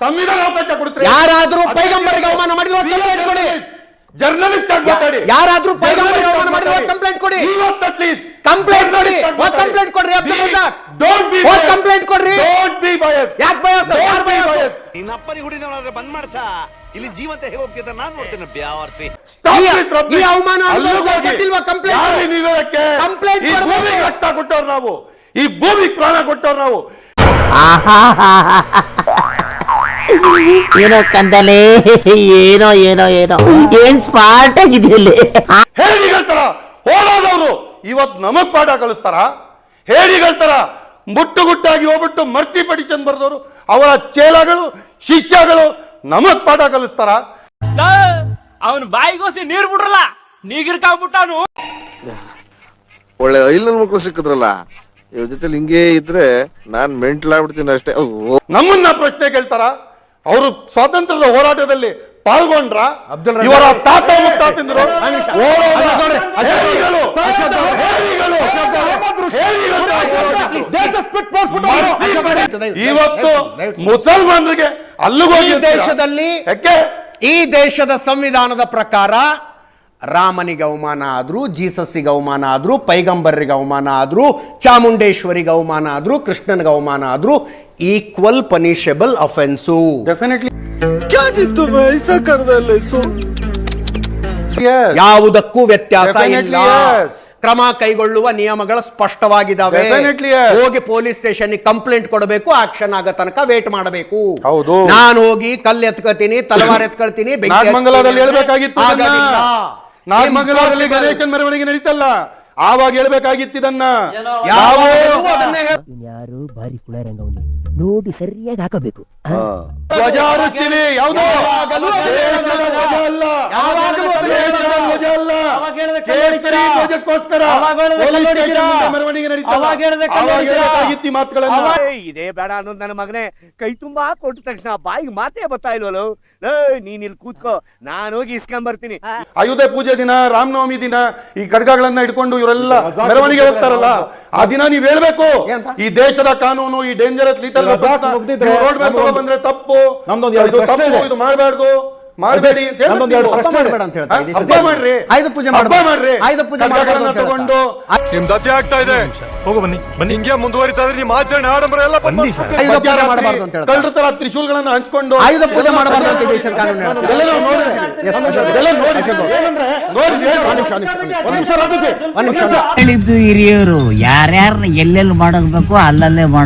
ಸಂವಿಧಾನ ಅವಕಾಶ ಕೊಡುತ್ತೆ ಯಾರಾದ್ರೂ ಪೈಗಂಬರಿಗೆ ಅವಮಾನ ಮಾಡಿದ್ರೆ ಕಂಪ್ಲೇಂಟ್ ಕೊಡಿ. ಜರ್ನಲಿಸ್ಟ್ ಆಗಿ ಮಾತಾಡಿ. ಯಾರಾದ್ರೂ ಪೈಗಂಬರಿಗೆ ಅವಮಾನ ಮಾಡಿದ್ರೆ ಕಂಪ್ಲೇಂಟ್ ಕೊಡಿ. ಕಂಪ್ಲೇಂಟ್ ನೋಡಿ ಹೋಗ್ ಕಂಪ್ಲೇಂಟ್ ಕೊಡ್ರಿ ಡೋಂಟ್ ಬಿ ಕಂಪ್ಲೇಂಟ್ ಕೊಡ್ರಿ? ಡೋಂಟ್ ಬಿ ಬಯಸ್ ಯಾಕೆ ಬಯಸ್ ಯಾರು ಬಯಸ್ ನಿನ್ನ ಅಪ್ಪನಿಗೆ ಹುಡಿದವನಾದ್ರೆ ಬಂದ್ ಮಾಡ್ಸ? ಇಲ್ಲಿ ಜೀವಂತ ಹೇಗೆ ಹೋಗ್ತಿದ್ದ ನಾನ್ ನೋಡ್ತೇನೆ ಬ್ಯಾವರ್ಸಿ. ಈ- ಅವಮಾನ ಕಂಪ್ಲೇಂಟ್ ಕೊಟ್ಟಿಲ್ವಾ complaint? Complaint ಈ. ಭೂಮಿಗೆ ರಕ್ತ ಕೊಟ್ಟವ್ರು ನಾವು. ಈ ಭೂಮಿಗೆ ಪ್ರಾಣ ಕೊಟ್ಟವ್ರು ನಾವು. ಏನೋ ಕಂದಲೆ ಏನೋ ಏನೋ ಏನೋ. ಏನ್ ಸ್ಮಾರ್ಟ್ ಆಗಿದೆಯಲ್ಲಿ ಹೇಡಿಗಳ ತರ ಹೋರಾದವರು ಇವತ್ ನಮಗ್ ಪಾಠ ಕಲಿಸ್ತಾರ? ಹೇಳಿಗಳ್ತಾರ ಮುಟ್ಟು ಮುಟ್ಟುಗುಟ್ಟಾಗಿ ಹೋಗ್ಬಿಟ್ಟು ಮರ್ತಿ ಪಡಿಚಂದ್ ಬರ್ದವರು ಅವರ ಚೇಲಗಳು ಶಿಷ್ಯಗಳು ನಮಗ್ ಪಾಠ ಕಲಿಸ್ತಾರ? ಅವನ್ ಬಾಯಿಗೋಸಿ ನೀರ್ ಬಿಡ್ರಲ್ಲ ನೀಗಿರ್ಕಾಗ್ಬಿಟ್ಟಾನು ಒಳ್ಳೆ ಐಲ್ ಮಕ್ಕಳು ಮಕ್ಳು ಸಿಕ್ಕಿದ್ರಲ್ಲ ಇವ್ರ ಜೊತೆಲಿ ಹಿಂಗೇ ಇದ್ರೆ ನಾನ್ ಮೆಂಟ್ಲಾಗ್ಬಿಡ್ತೀನಿ ಅಷ್ಟೇ. ಓ. ನಮ್ಮನ್ನ ಪ್ರಶ್ನೆ ಕೇಳ್ತಾರ? ಅವರು ಸ್ವಾತಂತ್ರ್ಯದ ಹೋರಾಟದಲ್ಲಿ ಪಾಲ್ಗೊಂಡ್ರ ಇವರ ತಾತ ಮುತ್ತಾತಿಂದ್ರು ಇವತ್ತು. ಮುಸಲ್ಮಾನರಿಗೆ ಅಲ್ಲಿಗೋಗಿ ಈ ದೇಶದಲ್ಲಿ ಈ ದೇಶದ ಸಂವಿಧಾನದ ಪ್ರಕಾರ ರಾಮನಿಗೆ ಅವಮಾನ ಆದರೂ ಜೀಸಸ್ಸಿಗೆ ಅವಮಾನ ಆದರೂ ಪೈಗಂಬರ್ರಿಗೆ ಅವಮಾನ ಆದರೂ ಚಾಮುಂಡೇಶ್ವರಿಗೆ ಅವಮಾನ ಆದರೂ ಕೃಷ್ಣನಿಗೆ ಅವಮಾನ ಆದರೂ ಈಕ್ವಲ್ ಪನಿಷಬಲ್ ಅಫೆನ್ಸು ಡೆಫಿನೆಟ್ಲಿ ಯಾವುದಕ್ಕೂ ವ್ಯತ್ಯಾಸ ಇಲ್ಲ. ಕ್ರಮ ಕೈಗೊಳ್ಳುವ ನಿಯಮಗಳು ಸ್ಪಷ್ಟವಾಗಿದ್ದಾವೆ ಹೋಗಿ ಪೊಲೀಸ್ ಸ್ಟೇಷನ್ ಕಂಪ್ಲೇಂಟ್ ಕೊಡಬೇಕು ಆಕ್ಷನ್ ಆಗೋ ತನಕ ವೇಟ್ ಮಾಡಬೇಕು. ಹೌದು. ನಾನು ಹೋಗಿ ಕಲ್ಲು ಎತ್ಕೋತೀನಿ ತಲವಾರ್ ಎತ್ಕೊಳ್ತೀನಿ ಗಣೇಶನ್ ಮೆರವಣಿಗೆ ನಡೀತಲ್ಲ. ಆವಾಗ ಹೇಳ್ಬೇಕಾಗಿತ್ತು ಇದನ್ನ ಯಾವಾಗಲೂ ಅದನ್ನೇ ಹೇಳ್- ಯಾರು ಭಾರಿ ಕುಳರಂಗವನಿ. ನೋಡಿ ಸರಿಯಾಗಿ ಹಾಕಬೇಕು. ಧ್ವಜ ಹಾರಿಸ್ತೀವಿ ಯಾವುದು. ಧ್ವಜಕ್ಕೋಸ್ಕರ. ಮೆರವಣಿಗೆ. ಮಾತುಗಳನ್ನ. ಇದೇ ಬೇಡ ಅನ್ನೋದು ನನ್ನ ಮಗನೇ. ಕೈ ತುಂಬಾ ಕೊಟ್ಟ ತಕ್ಷಣ ಬಾಯಿಗೆ ಮಾತೇ ಬರ್ತಾ ಇಲ್ವಲ್ಲ? ನೀನ್ ಇಲ್ಲಿ ಕೂತ್ಕೋ. ನಾನು ಹೋಗಿ ಇಸ್ಕೊಂಡ್ ಬರ್ತೀನಿ. ಆಯುಧ ಪೂಜೆ ದಿನ ರಾಮನವಮಿ ದಿನ ಈ ಖಡ್ಗಗಳನ್ನ ಇಟ್ಕೊಂಡು ಇವರೆಲ್ಲ ಮೆರವಣಿಗೆ ಹೋಗ್ತಾರಲ್ಲ ಆ ದಿನ ನೀವ್ ಹೇಳ್ಬೇಕು. ಈ ದೇಶದ ಕಾನೂನು ಈ ಡೇಂಜರಸ್ ಲೀಟರ್ ರೋಡ್ ಮೇಲೆ ಬಂದ್ರೆ ತಪ್ಪು ಇದು ಮಾಡಬಾರ್ದು. ಮಾಡಬೇಡಿ? ಮಾಡ್ರಿ. ಪೂಜೆ. ಮಾಡ್ರಿ. ಆಯುಧ ಪೂಜೆ ತಗೊಂಡು. ನಿಮ್ ದತ್ತಿ ಆಗ್ತಾ ಇದೆ. ಹೋಗು ಬನ್ನಿ ಬನ್ನಿ. ಹಿಂಗೆ ಮುಂದುವರಿತಾ ಇದ್ರೆ ನಿಮ್ಮ ಆಚರಣೆ ಆಡಂಬರ ಎಲ್ಲ ಬನ್ನಿ ಆಯುಧ ಪೂಜೆ ಮಾಡಬಾರ್ದು ಅಂತ ಹೇಳ್ತಾರೆ. ಕಳ್ಳರ ತರ ತ್ರಿಶೂಲ್ಗಳನ್ನ ಹಂಚ್ಕೊಂಡು ಆಯುಧ ಪೂಜೆ ಮಾಡಬಾರ್ದು ಅಂತ ದೇಶದ ಕಾನೂನು ನಾವು. ಒಂದ್ ನಿಮಿಷ, ಒಂದ್ ನಿಮಿಷ, ಒಂದ್ ನಿಮಿಷ. ಒಂದ್ ಹಿರಿಯರು ಯಾರ್ಯಾರನ್ನ ಎಲ್ಲೆಲ್ಲಿ ಮಾಡಬೇಕು ಅಲ್ಲಲ್ಲೇ ಮಾಡೋ